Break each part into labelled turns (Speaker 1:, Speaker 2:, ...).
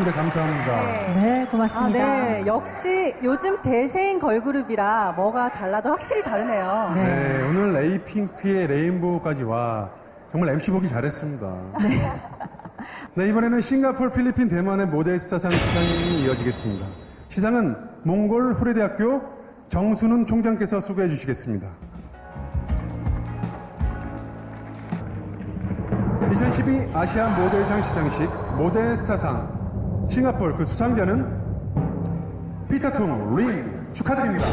Speaker 1: 무대 감사합니다.
Speaker 2: 네, 고맙습니다.
Speaker 3: 아, 네. 역시 요즘 대세인 걸그룹이라 뭐가 달라도 확실히 다르네요.
Speaker 2: 네.
Speaker 1: 네, 오늘 에이핑크의 레인보우까지 와 정말 MC 보기 잘했습니다. 네. 이번에는 싱가포르, 필리핀, 대만의 모델 스타상 시상이 이어지겠습니다. 시상은 몽골 후레대학교 정순훈 총장께서 수고해 주시겠습니다. 2012 아시아 모델상 시상식 모델 스타상 싱가포르 그 수상자는 피터퉁 린 축하드립니다.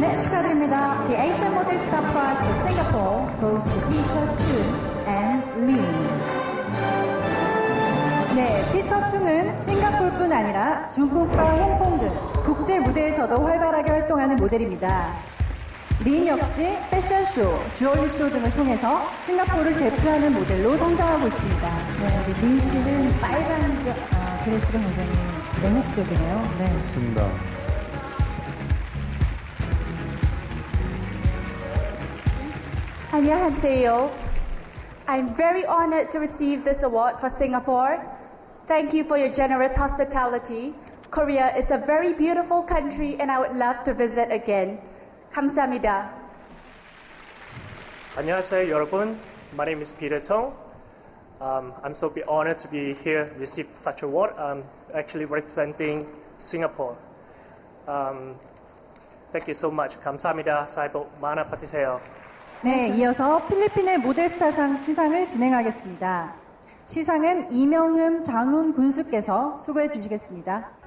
Speaker 2: 네, 축하드립니다. The Asian Model Star Prize for Singapore goes to Peter Toon and Lin.
Speaker 3: 네, 피터 퉁은 싱가폴뿐 아니라 중국과 홍콩 등 국제 무대에서도 활발하게 활동하는 모델입니다. 린 역시 패션쇼, 주얼리쇼 등을 통해서 싱가포르를 대표하는 모델로 성장하고 있습니다.
Speaker 2: 네, 우리 린 씨는 빨간 저, 아, 드레스가 굉장히 매력적이네요. 네.
Speaker 1: 좋습니다.
Speaker 4: 안녕하세요. I'm very honored to receive this award for Singapore. Thank you for your generous hospitality. Korea is a very beautiful country and I would love to visit again. 감사합니다.
Speaker 5: 안녕하세요, 여러분. My name is Peter Tong. Um, I'm so be honored to be here, receive such award. I'm actually representing Singapore. Um, thank you so much. 감사합니다. 새해 복 많이 받으세요.
Speaker 3: 네, 이어서 필리핀의 모델스타상 시상을 진행하겠습니다. 시상은 이명흠 장훈 군수께서 수고해 주시겠습니다.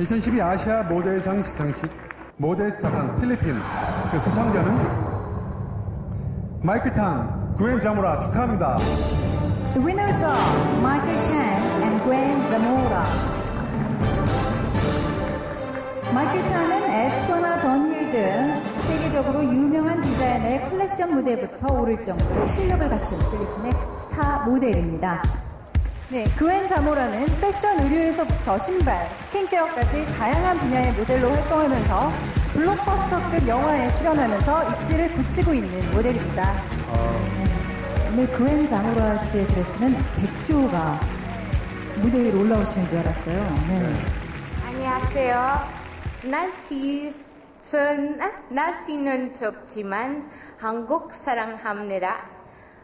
Speaker 1: 2012 아시아 모델상 시상식 모델스타상 필리핀 그 수상자는 마이크 탕, 구엔 자무라 축하합니다.
Speaker 2: The winners are Michael Tan and Gwen Zamora. 마이클 탄은 에스토나 던힐 등 세계적으로 유명한 디자이너의 컬렉션 무대부터 오를 정도로 실력을 갖춘 필리핀의 스타 모델입니다.
Speaker 3: 네, 그웬 자모라는 패션 의류에서부터 신발, 스킨케어까지 다양한 분야의 모델로 활동하면서 블록버스터급 영화에 출연하면서 입지를 굳히고 있는 모델입니다.
Speaker 2: 오늘 그웬 자모라 씨의 드레스는 백조가 무대 위로 올라오시는 줄 알았어요. 네.
Speaker 4: 안녕하세요. 날씨 전 아, 날씨는 좁지만 한국 사랑합니다.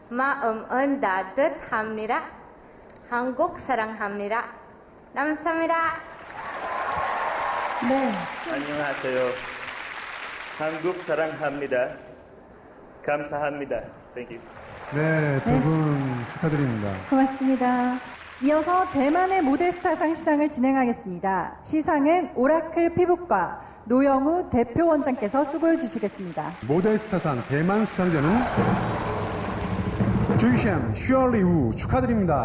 Speaker 4: 마음은 따뜻합니다. 한국 사랑합니다. 감사합니다.
Speaker 2: 네.
Speaker 6: 안녕하세요. 한국 사랑합니다. 감사합니다. Thank you.
Speaker 1: 네, 두분 축하드립니다.
Speaker 2: 고맙습니다.
Speaker 3: 이어서 대만의 모델스타상 시상을 진행하겠습니다. 시상은 오라클 피부과 노영우 대표 원장께서 수고해 주시겠습니다.
Speaker 1: 모델스타상 대만 수상자는 주이션 슈얼리 우 축하드립니다.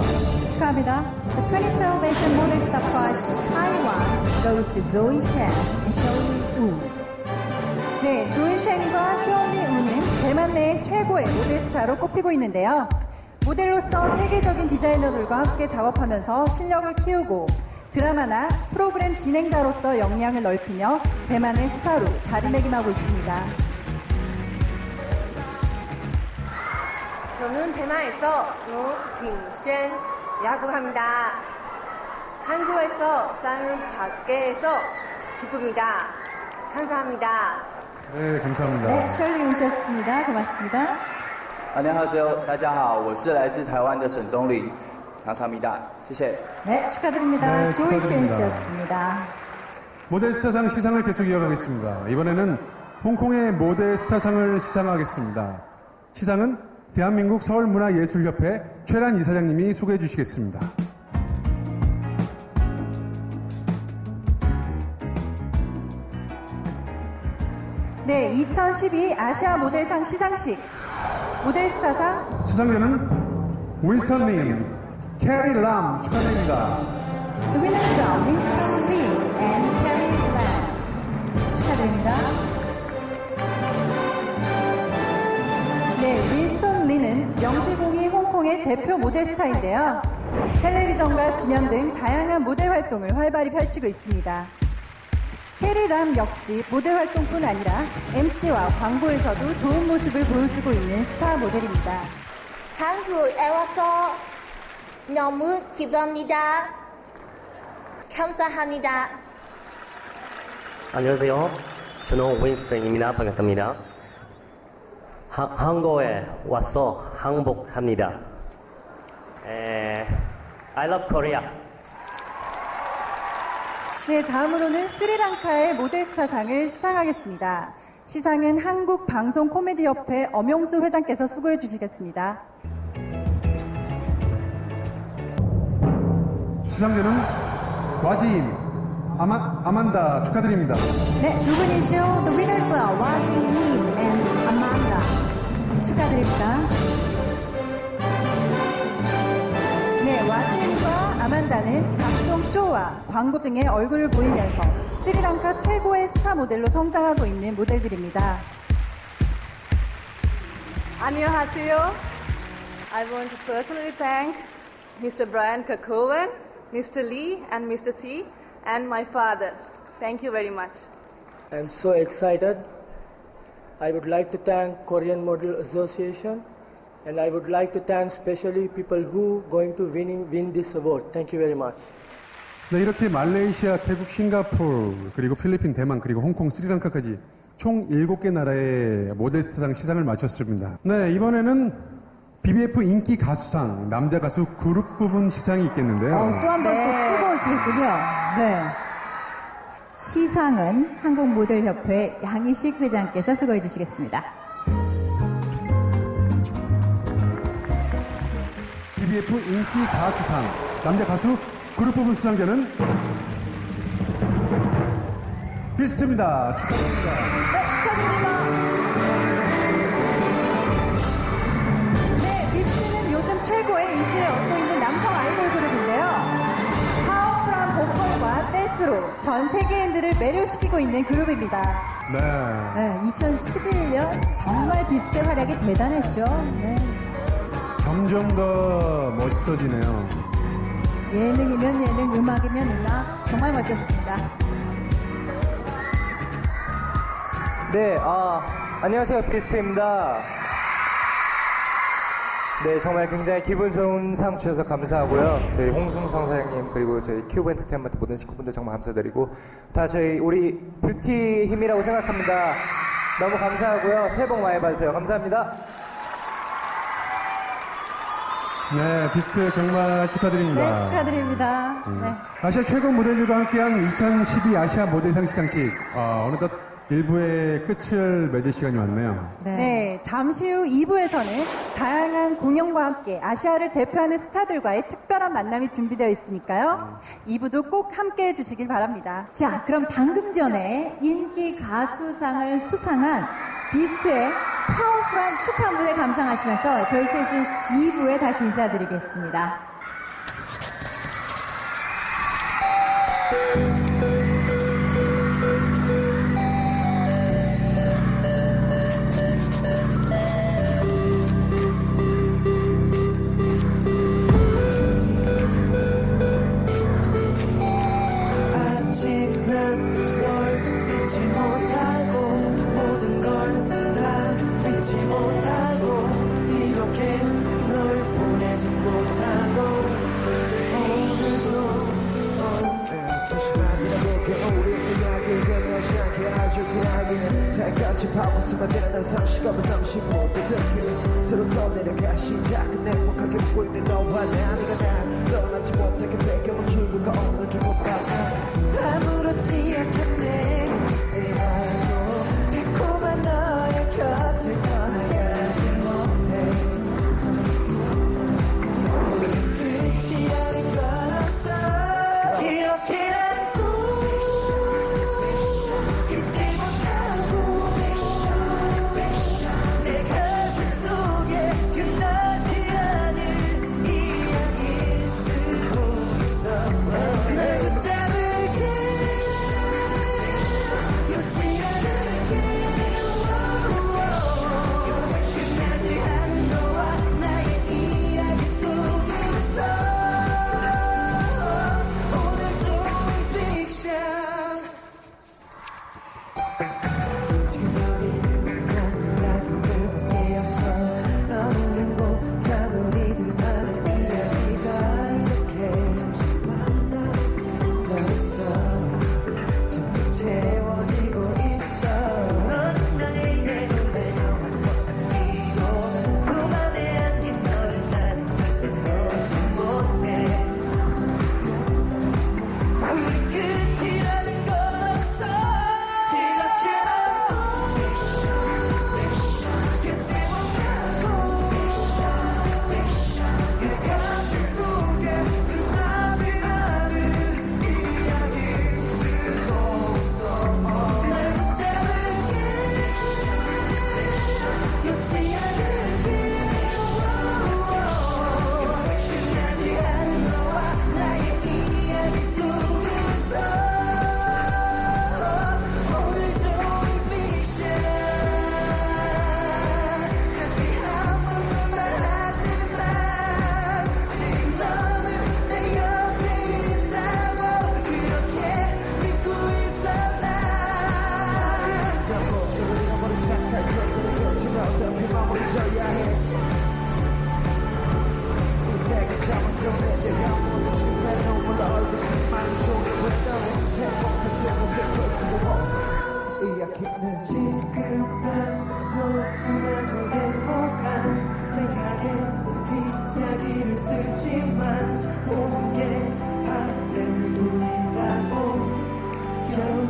Speaker 2: 축하합니다. The 2012 Asian Model Star Prize for Taiwan goes to Zoe Shen and Shirley Wu.
Speaker 3: 네, 조이쉔과 슈얼리 우는 대만 내 최고의 모델스타로 꼽히고 있는데요. 모델로서 세계적인 디자이너들과 함께 작업하면서 실력을 키우고 드라마나 프로그램 진행자로서 역량을 넓히며 대만의 스타로 자리매김하고 있습니다.
Speaker 7: 저는 대만에서 노빙쉔이라고 합니다. 한국에서 쌀을 받게해서 기쁩니다. 감사합니다.
Speaker 1: 네, 감사합니다.
Speaker 2: 네, 셜리 오셨습니다. 고맙습니다.
Speaker 8: 大家好，大家好，我是来自台湾的沈宗林，감사합니다，谢谢。
Speaker 2: 네, 축하드립니다.
Speaker 1: 네,
Speaker 2: 조이
Speaker 1: 축하드립니다.
Speaker 2: 쉔 씨였습니다.
Speaker 1: 모델스타상 시상을 계속 이어가겠습니다. 이번에는 홍콩의 모델스타상을 시상하겠습니다. 시상은 대한민국 서울문화예술협회 최란 이사장님이 소개해 주시겠습니다.
Speaker 3: 네, 2012 아시아 모델상 시상식 모델스타상
Speaker 1: 수상자는 윈스턴 림, 캐리 람 축하드립니다.
Speaker 2: The winners are Winston Lee and Carrie Lam. 축하드립니다.
Speaker 3: 명실공히 홍콩의 대표 모델 스타인데요. 텔레비전과 지면 등 다양한 모델 활동을 활발히 펼치고 있습니다. 캐리 람 역시 모델 활동뿐 아니라 MC와 광고에서도 좋은 모습을 보여주고 있는 스타 모델입니다.
Speaker 9: 한국에 와서 너무 기쁩니다. 감사합니다.
Speaker 10: 안녕하세요. 저는 윈스턴입니다. 반갑습니다. 하, 한국에 와서 행복합니다. 에, I love Korea.
Speaker 3: 네, 다음으로는 스리랑카의 모델스타상을 시상하겠습니다. 시상은 한국 방송 코미디 협회 엄용수 회장께서 수고해 주시겠습니다.
Speaker 1: 수상자는 와지임, 아마, 아만다 축하드립니다.
Speaker 2: 네, 두 분이죠. The winners are 와지님 and 아만다. 축하드립니다.
Speaker 3: 네, 와진과 아만다는 방송 쇼와 광고 등의 얼굴을 보이면서 스리랑카 최고의 스타 모델로 성장하고 있는 모델들입니다.
Speaker 11: 안녕하세요. I want to personally thank Mr. Brian Kakovan, Mr. Lee, and Mr. C, and my father. Thank you very much.
Speaker 12: I'm so excited. I would like to thank Korean Model Association and I would like to thank especially people who going to winning win this award. Thank you very much.
Speaker 1: 네, 이렇게 말레이시아, 태국, 싱가포르, 그리고 필리핀, 대만, 그리고 홍콩, 스리랑카까지 총 7개 나라의 모델스타상 시상을 마쳤습니다. 네, 이번에는 BBF 인기 가수상, 남자 가수 그룹 부분 시상이 있겠는데요.
Speaker 2: 어, 또한번또 뜨거워지겠군요. 네. 시상은 한국모델협회 양희식 회장께서 수고해 주시겠습니다.
Speaker 1: BBF 인기 가수상, 남자 가수 그룹 부분 수상자는 비스트입니다. 축하드립니다.
Speaker 2: 네, 축하드립니다.
Speaker 3: 네, 비스트는 요즘 최고의 인기를 얻고 있는 댄스로 전 세계인들을 매료시키고 있는 그룹입니다.
Speaker 1: 네.
Speaker 2: 네, 2011년 정말 비스트의 활약이 대단했죠. 네.
Speaker 1: 점점 더 멋있어지네요.
Speaker 2: 예능이면 예능, 음악이면 음악. 정말 멋졌습니다.
Speaker 8: 네, 아, 안녕하세요. 비스트입니다. 네, 정말 굉장히 기분 좋은 상 주셔서 감사하고요. 저희 홍승성 사장님, 그리고 저희 큐브 엔터테인먼트 모든 식구분들 정말 감사드리고, 다 저희 우리 뷰티 힘이라고 생각합니다. 너무 감사하고요. 새해 복 많이 받으세요. 감사합니다.
Speaker 1: 네, 비스트 정말 축하드립니다.
Speaker 3: 네, 축하드립니다. 네.
Speaker 1: 아시아 최고 모델들과 함께한 2012 아시아 모델상 시상식 아, 어느덧 일부의 끝을 맺을 시간이 왔네요.
Speaker 3: 네. 잠시 후 2부에서는 다양한 공연과 함께 아시아를 대표하는 스타들과의 특별한 만남이 준비되어 있으니까요. 2부도 꼭 함께 해주시길 바랍니다.
Speaker 2: 자, 그럼 방금 전에 인기 가수상을 수상한 비스트의 파워풀한 축하 무대 감상하시면서 저희 셋은 2부에 다시 인사드리겠습니다.
Speaker 13: 새까지 바보스만 되는 상식감을 잠시 못 되게 새로 써내려가 시작은 행복하게 웃고 있는 너와 나는 날 떠나지 못하게 배경은 출구가 없는 저곳 같아
Speaker 14: 아무렇지 않게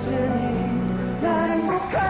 Speaker 14: I'm not in my.